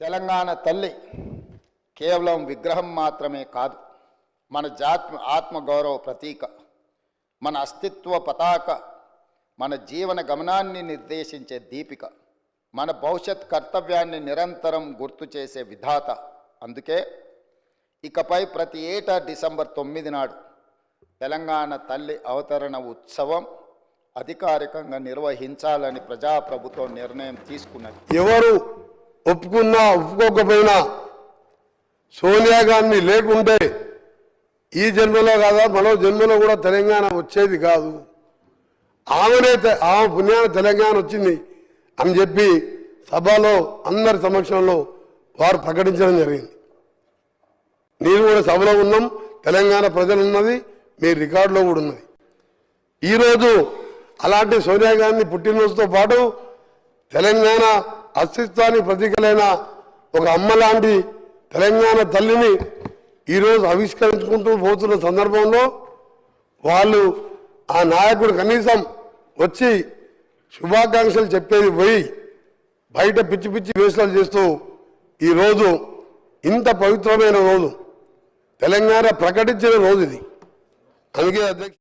తెలంగాణ తల్లి కేవలం విగ్రహం మాత్రమే కాదు మన జాత్మ ఆత్మగౌరవ ప్రతీక మన అస్తిత్వ పతాక మన జీవన గమనాన్ని నిర్దేశించే దీపిక మన భవిష్యత్ కర్తవ్యాన్ని నిరంతరం గుర్తు చేసే విధాత. అందుకే ఇకపై ప్రతి ఏటా డిసెంబర్ తొమ్మిది నాడు తెలంగాణ తల్లి అవతరణ ఉత్సవం అధికారికంగా నిర్వహించాలని ప్రజాప్రభుత్వం నిర్ణయం తీసుకున్నది. ఎవరు ఒప్పుకున్నా ఒప్పుకోకపోయినా సోనియా గాంధీ లేకుంటే ఈ జన్మలో కాదా? మరో జన్మలో కూడా తెలంగాణ వచ్చేది కాదు. ఆమెనే తె- ఆమె పుణ్యాన తెలంగాణ వచ్చింది అని చెప్పి సభలో అందరి సమక్షంలో వారు ప్రకటించడం జరిగింది. నేను కూడా సభలో ఉన్నాం తెలంగాణ ప్రజలు ఉన్నది మీ రికార్డులో కూడా ఉన్నది. ఈరోజు అలాంటి సోనియా గాంధీ పుట్టినరోజుతో పాటు తెలంగాణ అస్తిత్వానికి ప్రతీకలైన ఒక అమ్మ లాంటి తెలంగాణ తల్లిని ఈరోజు ఆవిష్కరించుకుంటూ పోతున్న సందర్భంలో వాళ్ళు ఆ నాయకుడు కనీసం వచ్చి శుభాకాంక్షలు చెప్పేది పోయి బయట పిచ్చి పిచ్చి వేషాలు చేస్తూ ఈరోజు ఇంత పవిత్రమైన రోజు తెలంగాణ ప్రకటించిన రోజు ఇది. అందుకే అధ్యక్ష